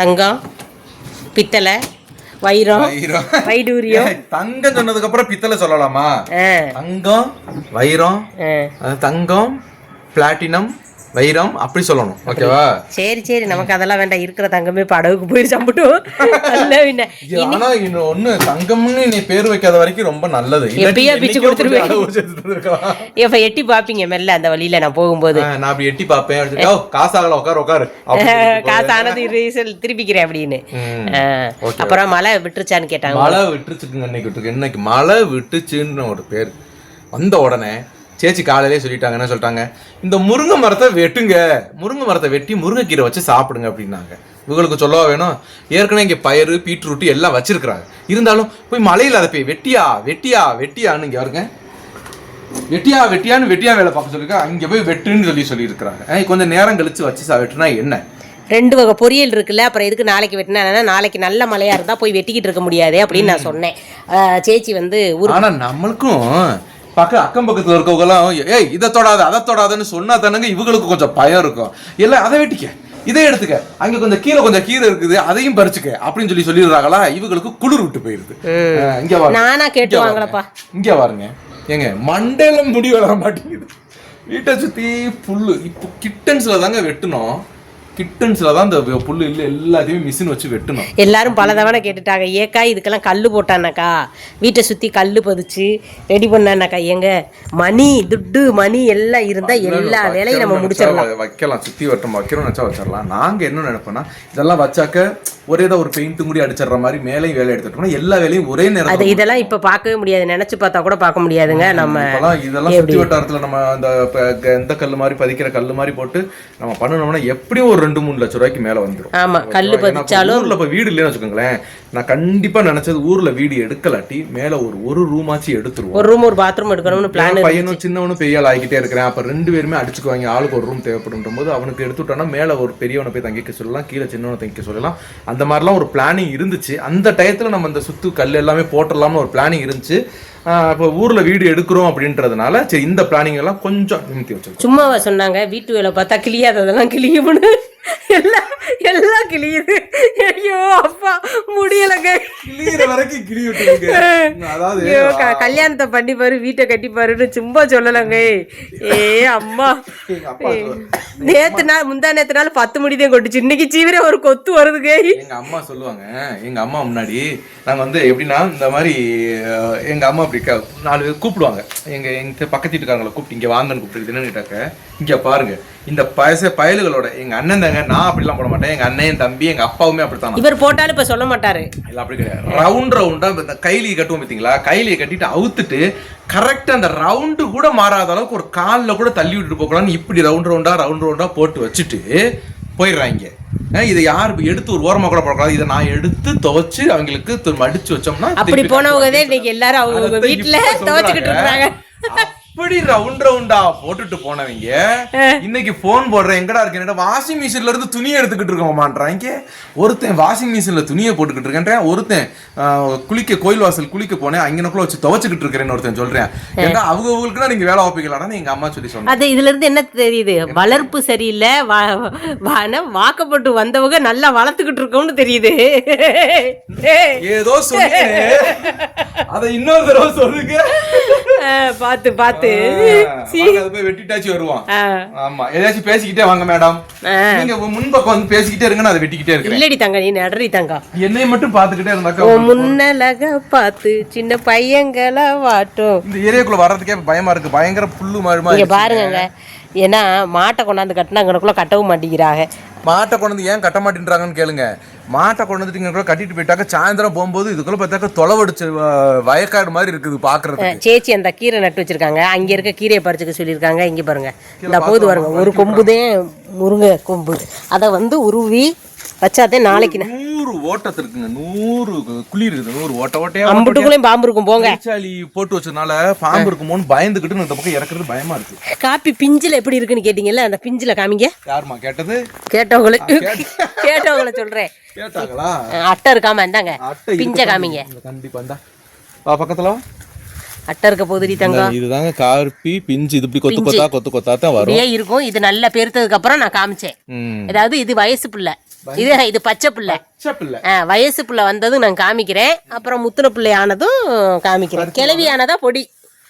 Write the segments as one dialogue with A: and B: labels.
A: தங்கம் பித்தளை வைரம் வைடூரியம்.
B: தங்கம் சொன்னதுக்கு அப்புறம் பித்தளை சொல்லலாமா? தங்கம் வைரம் தங்கம் பிளாட்டினம் வைரம் அப்படி சொல்லணும். ஓகேவா
A: சரி சரி. நமக்கு அதெல்லாம் வேண்டாம். இருக்கிற தங்கமே படகுக்கு போய் சம்பிட்டும் அல்ல பின்ன.
B: ஆனா இன்னும் ஒண்ணு தங்கம்னு நீ பேர் வைக்காத வரைக்கும் ரொம்ப நல்லது.
A: எப்பயோ பிச்சு கொடுத்துருவேன். இப்ப எட்டி பாப்பீங்க மெல்ல அந்த வழியில நான் போகும்போது?
B: நான் அப்படி எட்டி "ஓ, காசாகல உட்காரு உட்காரு.
A: காசானது ரீசல் திருப்பிக்கிறேன் அப்படின்னு. அப்புறம் மழை விட்டுருச்சான்னு கேட்டாங்க.
B: மழை விட்டுருச்சுக்குங்க இன்னைக்கு இன்னைக்கு மழை விட்டுச்சுன்னு ஒரு பேர். வந்த உடனே சேச்சி காலையிலே சொல்லிட்டாங்க என்ன சொல்லிட்டாங்க? இந்த முருங்கை மரத்தை வெட்டுங்க. முருங்கை மரத்தை வெட்டி முருங்கைக்கீரை வச்சு சாப்பிடுங்க அப்படின்னாங்க. இவங்களுக்கு சொல்லவா வேணும்? ஏற்கனவே இங்கே பயிறு பீட்ரூட் எல்லாம் வச்சிருக்கிறாங்க. இருந்தாலும் போய் மழையில் அதை போய் வெட்டியா வெட்டியா வெட்டியான்னு இங்கே வருங்க வெட்டியா வெட்டியான்னு வெட்டியா வேலை பார்க்க சொல்லிருக்கா அங்கே போய் வெட்டுன்னு சொல்லி சொல்லியிருக்கிறாங்க. கொஞ்சம் நேரம் கழிச்சு வச்சு சா- வெட்டுனா என்ன?
A: ரெண்டு வகை பொரியல் இருக்குல்ல அப்புறம் எதுக்கு நாளைக்கு வெட்டினா நாளைக்கு நல்ல மழையா இருந்தா போய் வெட்டிக்கிட்டு இருக்க முடியாது அப்படின்னு நான் சொன்னேன். சேச்சி வந்து ஊர்
B: ஆனா நம்மளுக்கும் பக்க அக்கம் பக்கத்துல இருக்கவங்கலாம் ஏய் இதை தொடாத அதை தொடாதன்னு சொன்னா தானங்க இவங்களுக்கு கொஞ்சம் பயம் இருக்கும். எல்லாம் அதை வெட்டிக்க. இதை எடுத்துக்க. அங்க கொஞ்சம் கீழே கொஞ்சம் கீரை இருக்குது அதையும் பறிச்சுக்க அப்படின்னு சொல்லி சொல்லிடுறாங்களா? இவங்களுக்கு குளிர் விட்டு போயிருது. இங்க
A: நானா கேட்டு
B: இங்க
A: வாங்கலப்பா.
B: வாருங்க. இங்க பாருங்க ஏங்க மண்டையில முடி வளர மாட்டேங்குது. வீட்டை சுத்தி புல்லு. இப்போ கிட்டன்ஸ்ல தாங்க வெட்டணும் கிட்டன்ஸ்ல தான் இந்த புல்லு இல்ல எல்லாத்தையுமே மிஷின் வச்சு வெட்டணும்.
A: எல்லாரும் பல தவணை கேட்டுட்டாங்க. ஏக்கா இதுக்கெல்லாம் கல் போட்டானாக்கா? வீட்டை சுற்றி கல் பதிச்சு ரெடி பண்ணானாக்கா? ஏங்க மணி துட்டு மணி எல்லாம் இருந்தால் எல்லா வேலையும் நம்ம முடிச்சிடலாம்.
B: வைக்கலாம் சுத்தி வட்டம் வைக்கணும்னு நினைச்சா வச்சிடலாம். நாங்க என்ன நினைப்போம்னா இதெல்லாம் வச்சாக்க ஒரே தான் ஒரு பெயிண்ட் முடி அடிச்சிடுற மாதிரி மேலையும் வேலை எடுத்துட்டோம்னா எல்லா வேலையும் ஒரே
A: அது
B: நேரத்தில்
A: இதெல்லாம் இப்போ பார்க்கவே முடியாது. நினச்சி பார்த்தா கூட பார்க்க முடியாதுங்க. நம்ம
B: இதெல்லாம் சுத்தி வட்டாரத்துல நம்ம அந்த இந்த கல் மாதிரி பதிக்கிற கல் மாதிரி போட்டு நம்ம பண்ணணும்னா எப்படியும் ஒரு ரெண்டு மூணு லட்சம் ரூபாய்க்கு மேல வந்துரும்.
A: ஆமாம் கல் பதிச்சாலும்
B: ஊர்ல இப்ப வீடு இல்லைன்னு வச்சுக்கோங்களேன் நான் கண்டிப்பா நினைச்சது ஊர்ல வீடு எடுக்கலாட்டி மேல ஒரு ஒரு ரூமாச்சும் எடுத்துருவோம்.
A: ஒரு ரூம் ஒரு பாத்ரூம் எடுக்கணும்னு பிளான்
B: பையனும் சின்னவனும் பெரிய ஆள் ஆகிக்கிட்டே இருக்கிறேன். அப்ப ரெண்டு பேருமே அடிச்சுக்குவாங்க ஆளுக்கு ஒரு ரூம் தேவைப்படும் போது அவனுக்கு எடுத்துட்டோம்னா மேல ஒரு பெரியவனை போய் தங்கிக்க சொல்லலாம் கீழே சின்னவனை தங்கிக்க சொல்லலாம். அந்த மாதிரிலாம் ஒரு பிளானிங் இருந்துச்சு. அந்த டயத்துல நம்ம இந்த சுத்து கல் எல்லாமே போட்டுடலாம்னு ஒரு பிளானிங் இருந்துச்சு. இப்போ ஊரில் வீடு எடுக்கிறோம் அப்படின்றதுனால சரி இந்த பிளானிங் எல்லாம் கொஞ்சம் நிமித்தி வச்சிருக்கோம்.
A: சும்மாவா சொன்னாங்க வீட்டு வேலை பார்த்தா கிளியாததெல்லாம் கிளியும்னு எல்லாம் எல்லாம் கிளியுது ஐயோ அப்பா முடியலைங்க.
B: கிளியிற வரைக்கும் கிளி விட்டுருங்க. அதாவது
A: கல்யாணத்தை பண்ணி பாரு வீட்டை கட்டி பாருன்னு சும்மா சொல்லலங்க. ஏ அம்மா. நேத்து நாள் முந்தா நேத்து நாள் பத்து முடிதான் கொட்டுச்சு. இன்னைக்கு சீவிர ஒரு கொத்து வருதுங்க.
B: எங்க அம்மா சொல்லுவாங்க எங்க அம்மா முன்னாடி நாங்க வந்து எப்படின்னா இந்த மாதிரி எங்க அம்மா அப்படி நாலு பேர் கூப்பிடுவாங்க. எங்க எங்க பக்கத்து வீட்டுக்காரங்களை கூப்பிட்டு இங்க வாங்கன்னு கூப்பிட்டு என்னன்னு கேட்டாக்க இங்க பாருங்க இந்த பயச பயலுகளோட எங்க அண்ணன் தாங்க நான் அப்படிலாம் போட மாட்டேன். எங்க அண்ணன் என் தம்பி எங்க அப்பாவுமே அப்படித்தான்.
A: இவர் போட்டாலும் இப்ப சொல்ல மாட்டாரு.
B: இல்ல அப்படி கிடையாது. ரவுண்ட் ரவுண்டா இந்த கைலியை கட்டுவோம் பார்த்தீங்களா கைலியை கட்டிட்டு அவுத்துட்டு கரெக்டா அந்த ரவுண்டு கூட மாறாத அளவுக்கு ஒரு கால்ல கூட தள்ளி விட்டுட்டு போகலான்னு இப்படி ரவுண்ட் ரவுண்டா ரவுண்ட் ரவுண்டா போட்டு வச்சுட்டு போயிடுறாங்க. இதை யார் எடுத்து ஒரு ஓரமா கூட போடக்கூடாது? இதை நான் எடுத்து துவைச்சு அவங்களுக்கு மடிச்சு வச்சோம்னா
A: அப்படி போனவங்க இன்னைக்கு எல்லாரும் அவங்க வீட்டுல துவைச்சுக்கிட்டு. இருக்காங்க
B: அப்படி ரவுண்ட் ரவுண்டா போட்டுட்டு போனவங்க இன்னைக்கு போன் போடுற எங்கடா இருக்கு? என்னடா வாஷிங் மிஷின்ல இருந்து துணியை எடுத்துக்கிட்டு இருக்கோமான்றாங்க ஒருத்தன் வாஷிங் மிஷின்ல துணியை போட்டுக்கிட்டு இருக்கேன் ஒருத்தன் குளிக்க கோயில் வாசல் குளிக்க போனேன். அங்கனக்குள்ள வச்சு துவைச்சுக்கிட்டு இருக்கிறேன்னு ஒருத்தன் சொல்றேன். ஏன்னா அவங்க அவங்களுக்குனா நீங்க வேலை வைப்பீங்களான்னு எங்க அம்மா சொல்லி சொன்னாங்க.
A: அது இதுல இருந்து என்ன தெரியுது? வளர்ப்பு சரியில்லை. வாக்கப்பட்டு வந்தவங்க நல்லா வளர்த்துக்கிட்டு இருக்கோம்னு தெரியுது.
B: ஏதோ சொன்னீங்க அதை இன்னொரு தடவை சொல்லுங்க.
A: பாத்து பாத்து.
B: வெட்டிட்டாச்சு வருவான். ஆமா ஏதாச்சும் பேசிக்கிட்டே வாங்க மேடம். நீங்க முன்பக்கம் வந்து பேசிக்கிட்டே இருங்க நான் அதை வெட்டிக்கிட்டே இருக்கிறேன்.
A: இல்லடி தங்க நீ நடறி தங்க.
B: என்னைய மட்டும் பாத்துக்கிட்டே இருந்தாக்கா
A: முன்னலக பார்த்து சின்ன பையங்களை வாட்டும்.
B: இந்த ஏரியாக்குள்ள வர்றதுக்கே பயமா இருக்கு. பயங்கர புல்லு மாதிரி
A: பாருங்கங்க. ஏன்னா மாட்டை கொண்டாந்து கட்டினா அங்கனக்குள்ள கட்டவும் மாட்டேங்கிறாங்க.
B: மாட்டை கொண்டு வந்து ஏன் கட்ட மாட்டேன்றாங்கன்னு கேளுங்க. மாட்டை கொண்டு வந்துட்டு இங்க கூட கட்டிட்டு போயிட்டாக்க சாயந்தரம் போகும்போது இதுக்குள்ள பார்த்தாக்க தொலைவடிச்ச வயக்காடு மாதிரி இருக்குது பாக்குறதுக்கு.
A: சேச்சி அந்த கீரை நட்டு வச்சிருக்காங்க. அங்க இருக்க கீரையை பறிச்சுக்க சொல்லியிருக்காங்க. இங்க பாருங்க. இந்த போது பாருங்க ஒரு கொம்புதே முருங்கை கொம்பு. அதை வந்து உருவி வச்சாதே நாளைக்கு
B: நூறு ஓட்டத்து இருக்குங்க நூறு குளிர் இருக்குது நூறு ஓட்ட ஓட்டையா
A: அம்புட்டுக்குள்ளேயும் பாம்பு இருக்கும் போங்க.
B: பெருச்சாளி போட்டு வச்சதுனால பாம்பு இருக்குமோன்னு பயந்துகிட்டு இந்த பக்கம் இறக்குறது பயமா இருக்கு.
A: காப்பி பிஞ்சில் எப்படி இருக்குன்னு கேட்டீங்கல்ல அந்த பிஞ்சில் காமிங்க.
B: யாருமா கேட்டது?
A: கேட்டவங்களுக்கு கேட்டவங்களை சொல்றேன்.
B: கேட்டாங்களா?
A: அட்டை இருக்காம இந்தாங்க.
B: அட்டை
A: பிஞ்ச காமிங்க.
B: கண்டிப்பா இந்தா. வா பக்கத்துல.
A: அட்டை இருக்க போதுடி தங்கம்.
B: இதுதாங்க கார்பி பிஞ்சு இது இப்படி கொத்து கொத்தா கொத்து கொத்தா தான் வரும்.
A: இருக்கும் இது நல்லா பெருத்ததுக்கு அப்புறம் நான் காமிச்சேன். அதாவது இது வயசு பிள்ளை. இது இது பச்சை புள்ள. வயசு புள்ள வந்ததும் நான் காமிக்கிறேன். அப்புறம் முத்துன பிள்ளை ஆனதும் காமிக்கிறேன் கிளவி ஆனதா பொடி.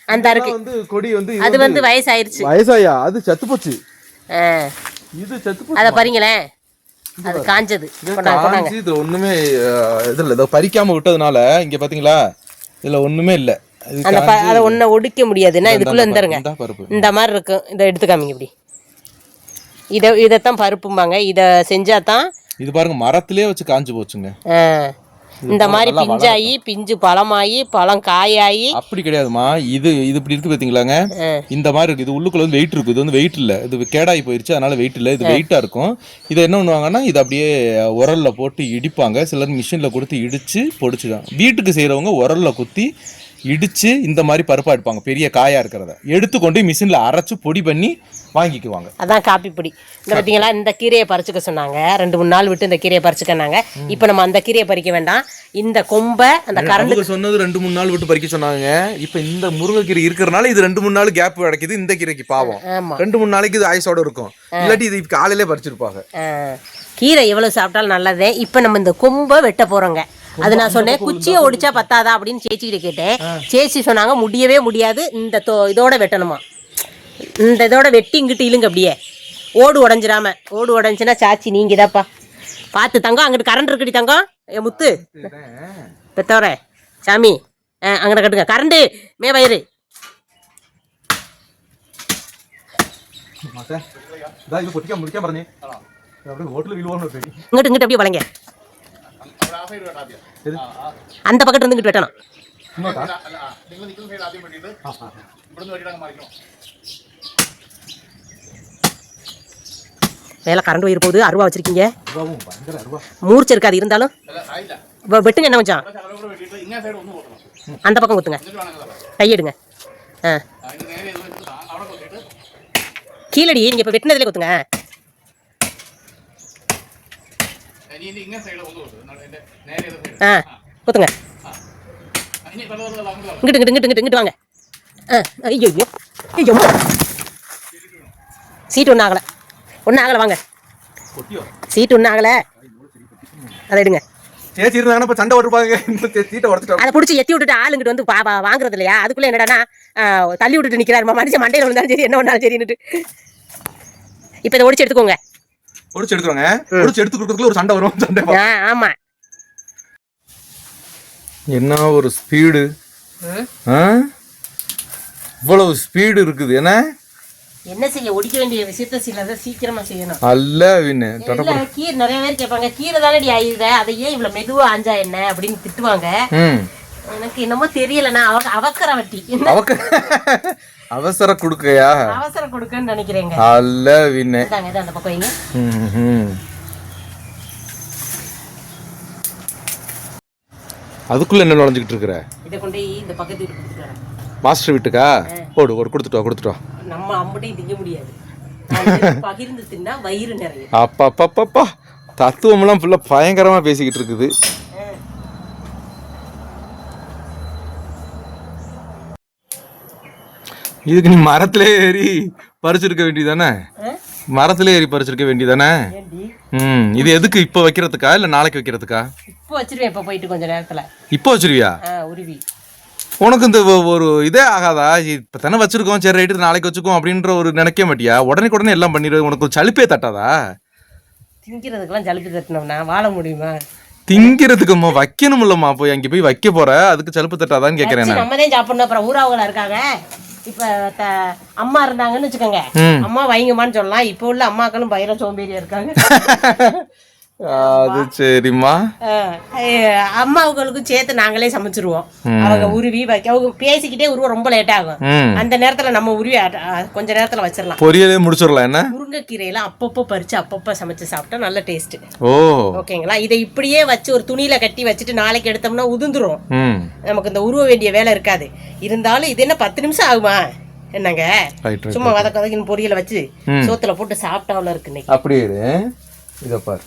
A: அந்த இருக்கு
B: வந்து கொடி வந்து
A: அது வந்து வயசாயிருச்சு.
B: வயசாயா? அது செத்து போச்சு. இது செத்து போச்சு.
A: அதை பாருங்களேன். அது காஞ்சது.
B: இது ஒண்ணுமே இது இல்ல இதோ பறிக்காம விட்டதுனால இங்க பாத்தீங்களா இதுல ஒண்ணுமே இல்ல.
A: அந்த அதை ஒன்றை ஒடிக்க முடியாதுன்னா இதுக்குள்ள இருந்துருங்க
B: இந்தா பருப்பு.
A: இந்த மாதிரி இருக்கும். இதை எடுத்து காமிங்க இப்படி. இதை இதைத்தான் பருப்பும்பாங்க. இதை செஞ்சா தான்
B: இது பாருங்க மரத்திலே வச்சு காஞ்சு போச்சுங்க.
A: இந்த மாதிரி பிஞ்சாயி பிஞ்சு பழமாயி பழம் காயாயி.
B: அப்படி கிடையாதுமா இது இது இப்படி இருக்கு பாத்தீங்களாங்க? இந்த மாதிரி இருக்கு. இது உள்ளுக்குள்ள வந்து வெயிட் இருக்கு. இது வந்து வெயிட் இல்ல. இது கேடாகி போயிருச்சு அதனால வெயிட் இல்ல. இது வெயிட்டா இருக்கும். இதை என்ன பண்ணுவாங்கன்னா இது அப்படியே உரல்ல போட்டு இடிப்பாங்க. சிலர் மிஷின்ல கொடுத்து இடிச்சு பொடிச்சுதான். வீட்டுக்கு செய்றவங்க உரல்ல குத்தி இடிச்சு இந்த மாதிரி பருப்பா எடுப்பாங்க. பெரிய காயா இருக்கிறத. எடுத்து கொண்டு மிஷின்ல அரைச்சு பொடி பண்ணி வாங்கிக்குவாங்க.
A: அதான் காப்பி பொடி. இந்த பார்த்தீங்களா இந்த கீரையை பறிச்சுக்க சொன்னாங்க. ரெண்டு மூணு நாள் விட்டு இந்த கீரையை பறிச்சுக்கனாங்க இப்போ நம்ம அந்த கீரையை பறிக்க வேண்டாம். இந்த கொம்பை அந்த கரண்ட்
B: சொன்னது ரெண்டு மூணு நாள் விட்டு பறிக்க சொன்னாங்க. இப்ப இந்த முருங்கைக்கீரை இருக்கிறனால இது ரெண்டு மூணு நாள் கேப் கிடைக்குது இந்த கீரைக்கு பாவம். ரெண்டு மூணு நாளைக்கு இது ஆயுசோட இருக்கும். இல்லாட்டி இது காலையிலே பறிச்சிருப்பாங்க.
A: கீரை எவ்வளவு சாப்பிட்டாலும் நல்லதே. இப்போ நம்ம இந்த கொம்பை வெட்ட போறோங்க. அது நான் சொன்னேன் குச்சியை ஒடிச்சா பத்தாதா அப்படின்னு சேச்சிக்கிட்ட கேட்டேன் சேச்சி சொன்னாங்க முடியவே முடியாது இந்த தோ- இதோட வெட்டணுமா இந்த இதோட வெட்டி இங்கிட்டு இழுங்க அப்படியே ஓடு உடஞ்சிராம ஓடு உடஞ்சுன்னா சாச்சி நீங்க இதாப்பா பார்த்து தங்கம் அங்கிட்டு கரண்ட் இருக்குடி தங்கம் ஏ முத்து பெத்தவரே சாமி ஆ அங்கிட்ட கட்டுங்க கரண்டு மே வயிறு
B: இது பொட்டிக்கா முடிக்காம പറഞ്ഞേ அப்படியே ஹோட்டல் விழுவான்னு பேடி
A: இங்கிட்டு இங்கிட்டு அப்படியே வளைங்க அந்த பக்கத்துல இருந்து இங்கிட்டு வெட்டணும். மேலே கரண்ட் ஒயிர் போகுது அருவா வச்சிருக்கீங்க. மூர்ச்சை இருக்காது இருந்தாலும். வெட்டுங்க என்ன கொஞ்சம்? அந்த பக்கம் குத்துங்க கையெடுங்க ஆ. கீழடி நீங்கள் இப்போ வெட்டினதுலேயே குத்துங்க. ஆ குத்துங்க இங்கிட்டு இங்கிட்டு இங்கிட்டு இங்கிட்டு இங்கிட்டு வாங்க ஆ ஐயோ ஐயோ ஐயோ சீட் ஒன்றும் ஆகலை ஒன்றும் ஆகலை வாங்க
B: பொட்டியோ
A: சீட் ஒன்றும் ஆகலை அதை எடுங்க
B: சேச்சி இருந்தாங்கன்னா இப்ப சண்டை ஓட்டுப்பாங்க சீட்டை உடச்சிட்டோம்
A: அதை பிடிச்சி எத்தி விட்டுட்டு ஆளுங்கிட்ட வந்து பா பா- வாங்குறது இல்லையா அதுக்குள்ள என்னடானா தள்ளி விட்டுட்டு நிக்கிறாருமா மனுஷன் மண்டையில் வந்தாலும் சரி என்ன ஒன்றாலும் சரின்னுட்டு இப்போ இதை ஒடிச்சு எடுத்துக்கோங்க
B: ஒடிச்சு எடுத்துருவாங்க. ஒடிச்சு எடுத்து கொடுக்கறதுக்குள்ள ஒரு சண்டை வரும். சண்டை
A: ஆமா.
B: என்ன ஒரு ஸ்பீடு இவ்வளவு ஸ்பீடு இருக்குது. என்ன?
A: என்ன செய்ய ஒடிக்க வேண்டிய விஷயத்த சிலதை சீக்கிரமா செய்யணும்.
B: அல்ல வின்னு
A: கீரை நிறைய பேர் கேட்பாங்க கீரை தானடி ஆயுத? அதை ஏன் இவ்வளவு மெதுவா ஆஞ்சா என்ன அப்படின்னு திட்டுவாங்க.
B: ம்.
A: எனக்கு என்னமோ தெரியலண்ணா அவ அவக்கர வட்டி.
B: அவக்கு அவசர கொடுக்கையா?
A: அவசரம் கொடுக்கன்னு நினைக்கிறேங்க.
B: அல்ல
A: அந்த பக்கம் வைங்க
B: ம்ஹும். அதுக்குள்ள என்ன நுழைஞ்சுக்கிட்டு இருக்கிற?
A: இதை கொண்டு போய் இந்த பக்கத்து வீட்டு கொடுத்துட்டு வரேன்.
B: மாஸ்டர் வீட்டுக்கா? போடு ஒரு கொடுத்துட்டு வா கொடுத்துட்டு வா.
A: நம்ம அம்பட்டையும் திங்க முடியாது. பகிர்ந்து தின்னா வயிறு நிறைய
B: அப்பா அப்பா அப்பா தத்துவம்லாம் ஃபுல்லாக பயங்கரமாக பேசிக்கிட்டு இருக்குது. இதுக்கு நீ மரத்திலே ஏறி பறிச்சிருக்க வேண்டியதானே மரத்திலே ஏறி பறிச்சிருக்க வேண்டியதானே ம் இது எதுக்கு இப்போ வைக்கிறதுக்கா இல்லை நாளைக்கு வைக்கிறதுக்கா?
A: இப்போ வச்சிருவேன் இப்போ போயிட்டு கொஞ்ச நேரத்துல?
B: இப்போ வச்சிருவியா?
A: உருவி.
B: உனக்கு இந்த ஒரு இதே ஆகாதா? இப்போ தானே வச்சிருக்கோம் சரி ரைட்டு நாளைக்கு வச்சுக்கோம் அப்படின்ற ஒரு நினைக்க மாட்டியா? உடனே உடனே எல்லாம் பண்ணிடுது உனக்கு ஒரு சலிப்பே தட்டாதா?
A: திங்கிறதுக்கெல்லாம் ஜலுப்பு தட்டினோம்னா வாழ முடியுமா?
B: திங்கிறதுக்கு அம்மா வைக்கணும் இல்லம்மா போய் அங்கே போய் வைக்க போற அதுக்கு சலுப்பு தட்டாதான்னு கேட்குறேன்
A: நம்ம தான் சாப்பிடணும். அப்புறம் ஊராவங்களா இருக்காங்க. இப்ப த- அம்மா இருந்தாங்கன்னு வச்சுக்கோங்க. அம்மா வைங்கம்மான்னு சொல்லலாம். இப்போ உள்ள அம்மாக்களும் பயிர சோம்பேறியா இருக்காங்க.
B: அது சரிம்மா.
A: அம்மாவுகளுக்கும் சேர்த்து நாங்களே சமைச்சிருவோம். அவங்க உருவி வைக்க அவங்க பேசிக்கிட்டே உருவ ரொம்ப லேட் ஆகும். அந்த நேரத்துல நம்ம உருவி கொஞ்ச நேரத்துல வச்சிடலாம்
B: பொரியலே முடிச்சிடலாம் என்ன?
A: முருங்கைக்கீரையெல்லாம் அப்பப்போ பறிச்சு அப்பப்போ சமைச்சு சாப்பிட்டா நல்ல டேஸ்ட்
B: ஓ.
A: ஓகேங்களா? இதை இப்படியே வச்சு ஒரு துணியில கட்டி வச்சுட்டு நாளைக்கு எடுத்தோம்னா உதிர்ந்துரும். நமக்கு இந்த உருவ வேண்டிய வேலை இருக்காது. இருந்தாலும் இது என்ன பத்து நிமிஷம் ஆகுமா? என்னங்க? சும்மா வதக்க வதக்கின்னு பொரியலை வச்சு. சோத்துல போட்டு சாப்பிட்டாவில் இருக்கு
B: அப்படியே இதை பாரு.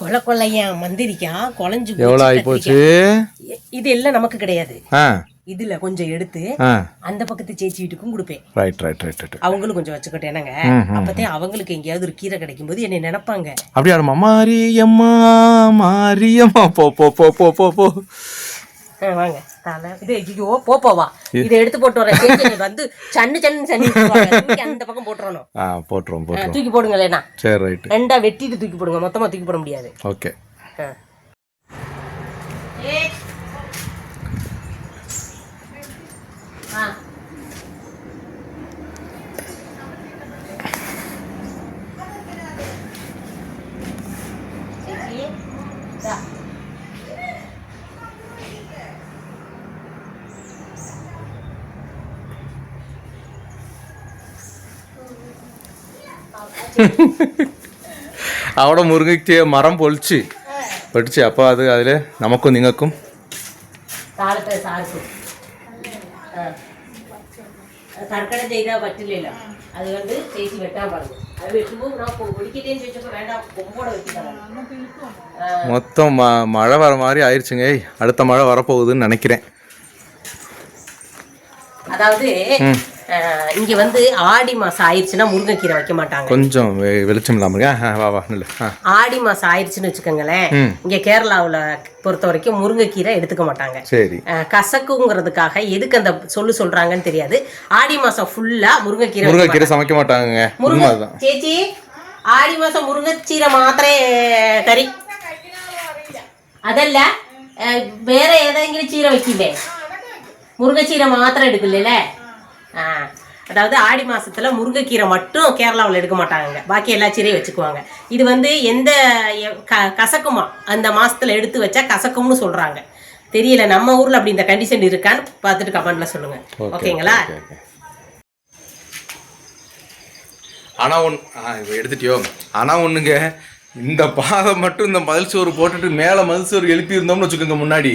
A: கொலை கொள்ளையா மந்திரிக்கா
B: எவ்வளோ ஆகி போச்சு?
A: இது எல்லாம் நமக்கு கிடையாது. இதுல கொஞ்சம் எடுத்து அந்த பக்கத்து சேச்சி வீட்டுக்கும் கொடுப்பேன்.
B: ரைட் ரைட் ரைட் ரைட்
A: அவங்களும் கொஞ்சம் வச்சுக்கிட்டேன் என்னங்க? அப்பத்தே அவங்களுக்கு எங்கேயாவது ஒரு கீரை கிடைக்கும் போது என்னை நினைப்பாங்க.
B: அப்படியே மாரியம்மா மாரியம்மா போ போ போ போ போ.
A: வாங்க. தலை. இது ஐயோ போ போவா இதை எடுத்து போட்டு வரேன். வந்து சன்னு சன்னு சன்னு அந்த பக்கம் போட்டுறணும்.
B: ஆ போட்டுருவோம்
A: ஆ,
B: போட்டுருவோம்
A: தூக்கி போடுங்களேண்ணா
B: சரி ரைட்டு.
A: ரெண்டா வெட்டிட்டு தூக்கி போடுங்க. மொத்தமா தூக்கி போட முடியாது.
B: ஓகே.
A: ஆ.
B: അവിടെ മുറുകയ്ക്ക് മരം പൊളിച്ച് പൊടിച്ച് അപ്പോൾ അത് അതിൽ നമുക്കും നിങ്ങൾക്കും
A: താഴത്തെ സാർക്കും ആ. കർക്കടം ചെയ്താൽ പറ്റില്ലല്ലോ അതുകൊണ്ട് ചേച്ചി വെട്ടാൻ പറഞ്ഞു അത് വെട്ടുമ്പോൾ ഞാൻ പൊടിക്കട്ടേന്ന് ചോദിച്ചപ്പോൾ വേണ്ട കൊമ്പോടെ വെട്ടിത്തരാം
B: மொத்தம் ம மழை வர மாதிரி ஆயிடுச்சுங்க ஏய், அடுத்த மழை வரப்போகுதுன்னு நினைக்கிறேன்
A: அதாவது அஹ், இங்க வந்து ஆடி மாசம் ஆயிடுச்சுன்னா முருங்கைக்கீரை வைக்க மாட்டாங்க
B: கொஞ்சம் வெ- வெளிச்சம் இல்லாமல் இருக்கா ஆ வா வா நில்லு ஆ
A: ஆடி மாசம் ஆயிடுச்சுன்னு வச்சுக்கோங்களேன்
B: ம்.
A: இங்க கேரளாவுல பொறுத்த வரைக்கும் முருங்கைக்கீரை எடுத்துக்க மாட்டாங்க
B: சரி
A: அஹ், கசக்குங்கிறதுக்காக எதுக்கு அந்த சொல்லு சொல்றாங்கன்னு தெரியாது ஆடி மாசம் ஃபுல்லா முருங்கைக்கீரை வைக்க
B: முருங்கைக்கீரை சமைக்க மாட்டாங்க உண்மை
A: முருங்கை
B: அதுதான்
A: ചേച്ചി ആടി മാസം മുരുങ്ങച്ചീര മാത്രമേ കറി അതല്ല ഏ, വേറെ ഏതെങ്കിലും ചീര വെക്കില്ലേ முருங்கைச்சீரை மாத்திரம் எடுக்கல ஆ அதாவது ஆடி மாசத்துல முருங்கைக்கீரை மட்டும் கேரளாவில் எடுக்க மாட்டாங்க பாக்கி எல்லா சீரையும் வச்சுக்குவாங்க. இது வந்து எந்த க- கசக்குமா? அந்த மாசத்துல எடுத்து வச்சா கசக்கும்னு சொல்றாங்க. தெரியல நம்ம ஊர்ல அப்படி இந்த கண்டிஷன் இருக்கான்னு பார்த்துட்டு கமெண்ட்ல சொல்லுங்க. ஓகேங்களா?
B: Okay okay. ஆனால் ஒன்று ஆ இப்போ எடுத்துட்டியோ? ஆனால் ஒன்றுங்க இந்த பாதம் மட்டும் இந்த மதில் சோறு போட்டுட்டு மேலே மதில் சோறு எழுப்பி இருந்தோம்னு வச்சுக்கோங்க முன்னாடி.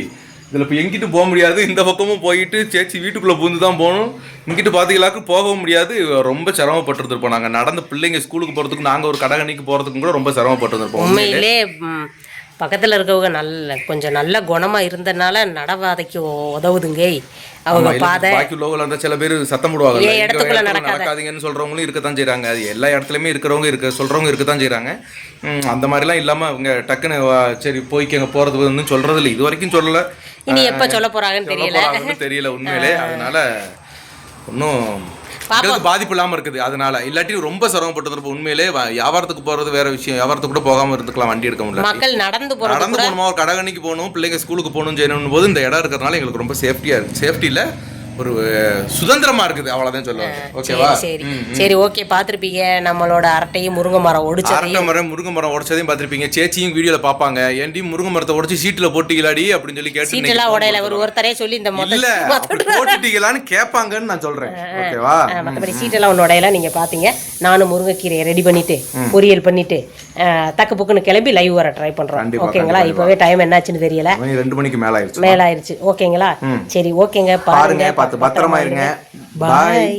B: இதில் இப்போ எங்கிட்டு போக முடியாது. இந்த பக்கமும் போயிட்டு சேச்சி வீட்டுக்குள்ளே பூந்து தான் போகணும். இங்கிட்டு பார்த்தீங்களாக்கு போகவும் முடியாது. ரொம்ப சிரமப்பட்டுருப்போம் நாங்கள் நடந்த பிள்ளைங்க ஸ்கூலுக்கு போகிறதுக்கு நாங்கள் ஒரு கடகணிக்கு போகிறதுக்கும் கூட ரொம்ப சிரமப்பட்டுருப்போம்
A: உண்மையிலே பக்கத்துல இருக்கவங்க நல்ல கொஞ்சம் நல்ல குணமா இருந்தனால நடவாதைக்கு உதவுதுங்க. அவங்க பாதை
B: பாக்கி சில பேர் சத்தம் போடுவாங்க
A: ஏன் இடத்துக்குள்ள நடக்காத?
B: நடக்காதீங்கன்னு சொல்றவங்களும் இருக்கத்தான் செய்றாங்க. அது எல்லா இடத்துலயுமே இருக்கிறவங்க இருக்க சொல்றவங்க இருக்கத்தான் செய்றாங்க. ம், அந்த மாதிரிலாம் இல்லாம அவங்க டக்குன்னு சரி போய்க்கங்க போறது வந்து சொல்றது இல்லை இது வரைக்கும் சொல்லல.
A: இனி எப்ப சொல்ல போறாங்கன்னு
B: சொல்ல
A: தெரியல.
B: தெரியல உண்மையிலே. அதனால ஒன்றும் பாதிப்பு இல்லாம இருக்குது. அதனால இல்லாட்டி ரொம்ப சிரமப்பட்டு இருப்போம் உண்மையிலே வியாபாரத்துக்கு போறது வேற விஷயம். வியாபாரத்துக்கு கூட போகாம இருந்துக்கலாம் வண்டி எடுக்க முடியல.
A: மக்கள் நடந்து போறது
B: நடந்து போகணுமா? ஒரு கடகணிக்கு போகணும் பிள்ளைங்க ஸ்கூலுக்கு போகணும் செய்யணும் போது இந்த இடம் இருக்கிறதுனால எங்களுக்கு ரொம்ப சேஃப்டியா இருக்கு. சேஃப்டியில் ஒரு சுதந்திரமா இருக்குது அவ்வளோதான் சொல்லுவாங்க. ஓகேவா
A: சரி சரி. ஓகே பார்த்திருப்பீங்க. நம்மளோட அரட்டையும் முருங்கை மரம் ஒடிச்சதையும்.
B: அரட்டை மரம் முருங்கை மரம் உடச்சதையும் பார்த்திருப்பீங்க. சேச்சியும் வீடியோல பார்ப்பாங்க. ஏன்டி முருங்கை மரத்தை உடச்சி சீட்டில் போட்டீங்களாடி? அப்படின்னு சொல்லி கேட்டு phone
A: உடையில ஒரு ஒருத்தரே சொல்லி இந்த
B: இல்ல போட்டுட்டீங்களான்னு கேட்பாங்கன்னு நான் சொல்றேன். ஓகேவா
A: மற்றபடி சீட்டெல்லாம் ஒன்று உடையல. நீங்கள் பார்த்தீங்க நானும் முருங்கைக்கீரையை ரெடி பண்ணிட்டு பொரியல் பண்ணிட்டு தக்கு புக்குன்னு கிளம்பி லைவ் வர ட்ரை
B: கண்டிப்பா,
A: ஓகேங்களா. இப்போவே டைம் என்னாச்சுன்னு தெரியல.
B: ரெண்டு மணிக்கு மேல ஆயிடுச்சு
A: மேல ஆயிருச்சு. ஓகேங்களா சரி ஓகேங்க
B: பாருங்க. பார்த்து பத்திரமா இருங்க.
A: பாய்